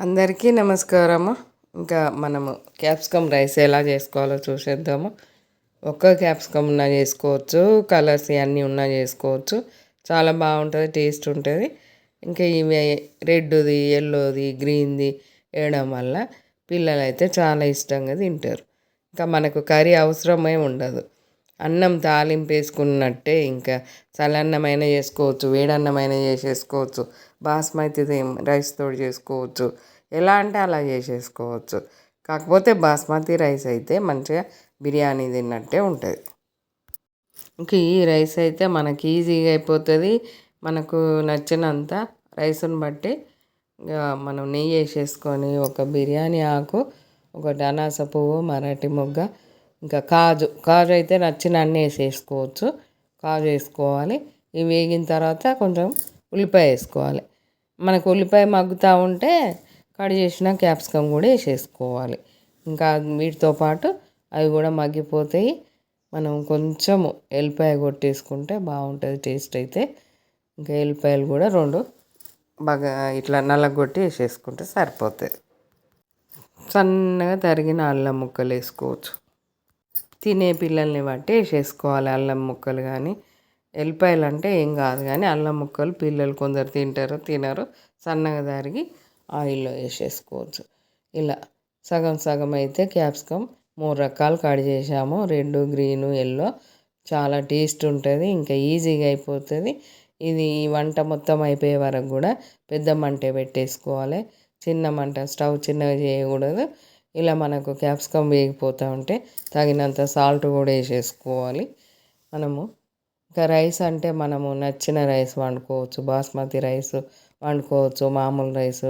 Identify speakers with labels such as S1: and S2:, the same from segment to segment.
S1: అందరికీ నమస్కారము. ఇంకా మనము క్యాప్సికమ్ రైస్ ఎలా చేసుకోవాలో చూసేద్దాము. ఒక్క క్యాప్సికమ్ ఉన్నా చేసుకోవచ్చు కలర్స్ అన్నీ ఉన్నా చేసుకోవచ్చు. చాలా బాగుంటుంది టేస్ట్ ఉంటుంది. ఇంకా ఇవి రెడ్ది ఎల్లోది గ్రీన్ది వేయడం వల్ల పిల్లలు అయితే చాలా ఇష్టంగా తింటారు. ఇంకా మనకు కర్రీ అవసరమే ఉండదు. అన్నం తాలింపు వేసుకున్నట్టే ఇంకా చలన్నమైన చేసుకోవచ్చు వేడన్నమైన చేసేసుకోవచ్చు బాస్మతి రైస్ తోటి చేసుకోవచ్చు ఎలా అంటే అలా చేసేసుకోవచ్చు. కాకపోతే బాస్మతి రైస్ అయితే మంచిగా బిర్యానీ తిన్నట్టే ఉంటుంది. ఇంకా ఈ రైస్ అయితే మనకి ఈజీగా అయిపోతుంది. మనకు నచ్చినంత రైస్ని బట్టి మనం నెయ్యి వేసేసుకొని ఒక బిర్యానీ ఆకు ఒకటి అనాస పువ్వు మరాఠీ మొగ్గ ఇంకా కాజు కాజు అయితే నచ్చిన అన్నీ వేసేసుకోవచ్చు. కాజు వేసుకోవాలి. ఇవి వేగిన తర్వాత కొంచెం ఉల్లిపాయ వేసుకోవాలి. మనకు ఉల్లిపాయ మగ్గుతూ ఉంటే కట్ చేసిన క్యాప్సికమ్ కూడా వేసేసుకోవాలి. ఇంకా వీటితో పాటు అవి కూడా మగ్గిపోతాయి. మనం కొంచెం ఎల్లిపాయ కొట్టేసుకుంటే బాగుంటుంది టేస్ట్ అయితే. ఇంకా ఎల్లిపాయలు కూడా రెండు బాగా ఇట్లా నల్లగొట్టి వేసేసుకుంటే సరిపోతుంది సన్నగా తరిగిన అల్లం ముక్కలు వేసుకోవచ్చు. తినే పిల్లల్ని బట్టి వేసేసుకోవాలి అల్లం ముక్కలు కానీ ఎల్లిపాయలు అంటే ఏం కాదు కానీ అల్లం ముక్కలు పిల్లలు కొందరు తింటారు తినరు. సన్నగా తరిగి ఆయిల్లో వేసేసుకోవచ్చు. ఇలా సగం సగం అయితే క్యాప్సికమ్ మూడు రకాలు కట్ చేసాము రెడ్ గ్రీన్ ఎల్లో. చాలా టేస్ట్ ఉంటుంది ఇంకా ఈజీగా అయిపోతుంది. ఇది వంట మొత్తం అయిపోయే వరకు కూడా పెద్ద మంట పెట్టేసుకోవాలి. చిన్న మంట స్టవ్ చిన్నగా చేయకూడదు. ఇలా మనకు క్యాప్సికమ్ వేగిపోతూ ఉంటే తగినంత సాల్ట్ కూడా వేసేసుకోవాలి. మనము ఇంకా రైస్ అంటే మనము నచ్చిన రైస్ వండుకోవచ్చు బాస్మతి రైస్ వండుకోవచ్చు మామూలు రైస్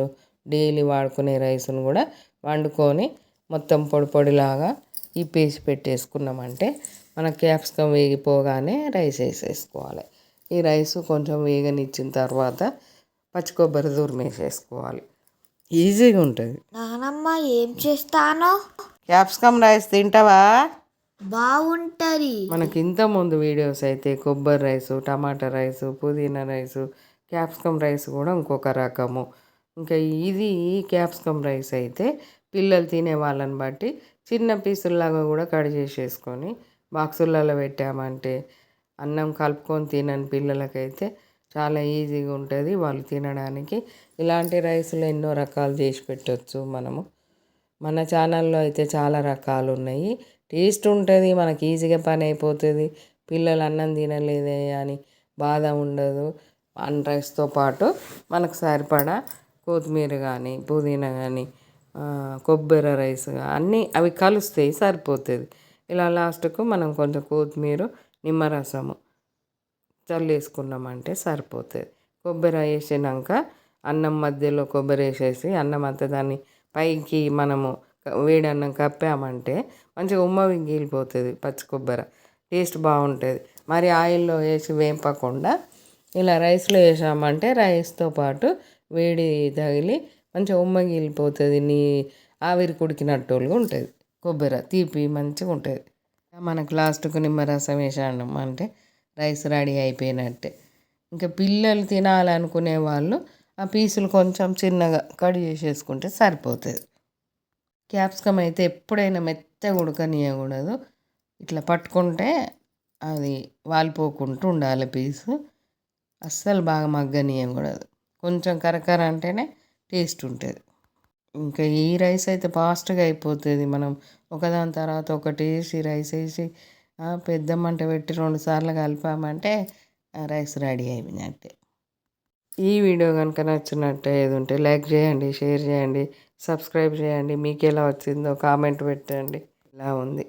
S1: డైలీ వాడుకునే రైస్ను కూడా వండుకొని మొత్తం పొడి పొడిలాగా ఇప్పేసి పెట్టేసుకున్నామంటే మన క్యాప్సికమ్ వేగిపోగానే రైస్ వేసేసుకోవాలి. ఈ రైస్ కొంచెం వేగనిచ్చిన తర్వాత పచ్చి కొబ్బరి తురుము వేసేసుకోవాలి. ఈజీగా ఉంటుంది.
S2: నానమ్మ ఏం చేస్తానో?
S1: క్యాప్సికమ్ రైస్ తింటావా?
S2: బాగుంటుంది
S1: మనకి ఇంత ముందు వీడియోస్ అయితే కొబ్బరి రైసు టమాటా రైసు పుదీనా రైసు క్యాప్సికమ్ రైస్ కూడా ఇంకొక రకము. ఇంకా ఇది క్యాప్సికమ్ రైస్ అయితే పిల్లలు తినే వాళ్ళని బట్టి చిన్న పీసుల్లాగా కూడా కట్ చేసేసుకొని బాక్సులలో పెట్టామంటే అన్నం కలుపుకొని తినని పిల్లలకైతే చాలా ఈజీగా ఉంటుంది వాళ్ళు తినడానికి. ఇలాంటి రైస్లు ఎన్నో రకాలు చేసి పెట్టవచ్చు మనము. మన ఛానల్లో అయితే చాలా రకాలు ఉన్నాయి. టేస్ట్ ఉంటుంది మనకి ఈజీగా పని అయిపోతుంది. పిల్లలు అన్నం తినలేదే అని బాధ ఉండదు. అన్ రైస్తో పాటు మనకు సరిపడా కొత్తిమీర కానీ పుదీనా కానీ కొబ్బరి రైస్ అన్నీ అవి కలుస్తాయి సరిపోతుంది. ఇలా లాస్ట్కు మనం కొంచెం కొత్తిమీర నిమ్మరసము చల్లేసుకున్నామంటే సరిపోతుంది కొబ్బరి వేసినాక అన్నం మధ్యలో కొబ్బరి వేసేసి అన్నం అంతా దాన్ని పైకి మనము వేడి అన్నం కప్పామంటే మంచిగా ఉమ్మ వింగిలిపోతుంది పచ్చి కొబ్బరి. టేస్ట్ బాగుంటుంది. మరి ఆయిల్లో వేసి వేపకుండా ఇలా రైస్లో వేసామంటే రైస్తో పాటు వేడి తగిలి మంచిగా ఉమ్మగిలిపోతుంది నీ ఆవిరి కుడికినట్టుగా ఉంటుంది. కొబ్బరి తీపి మంచిగా ఉంటుంది. మనకు లాస్ట్కు నిమ్మరసం వేసాను అంటే రైస్ రెడీ అయిపోయినట్టే. ఇంకా పిల్లలు తినాలనుకునే వాళ్ళు ఆ పీసులు కొంచెం చిన్నగా కట్ చేసేసుకుంటే సరిపోతుంది. క్యాప్సికమ్ అయితే ఎప్పుడైనా మెత్తగా ఉడకనియకూడదు. ఇట్లా పట్టుకుంటే అది వాలిపోకుంటూ ఉండాలి పీసు. అస్సలు బాగా మగ్గనియకూడదు. కొంచెం కరకర అంటేనే టేస్ట్ ఉంటుంది. ఇంకా ఈ రైస్ అయితే ఫాస్ట్గా అయిపోతుంది. మనం ఒకదాని తర్వాత ఒకటి వేసి రైస్ వేసి పెద్ద మంట పెట్టి రెండు సార్లు కలిపామంటే రైస్ రెడీ అయిపోయినట్టే. ఈ వీడియో కనుక నచ్చినట్టు ఏది ఉంటే లైక్ చేయండి షేర్ చేయండి సబ్స్క్రైబ్ చేయండి. మీకు ఎలా వచ్చిందో కామెంట్ పెట్టండి. ఇలా ఉంది.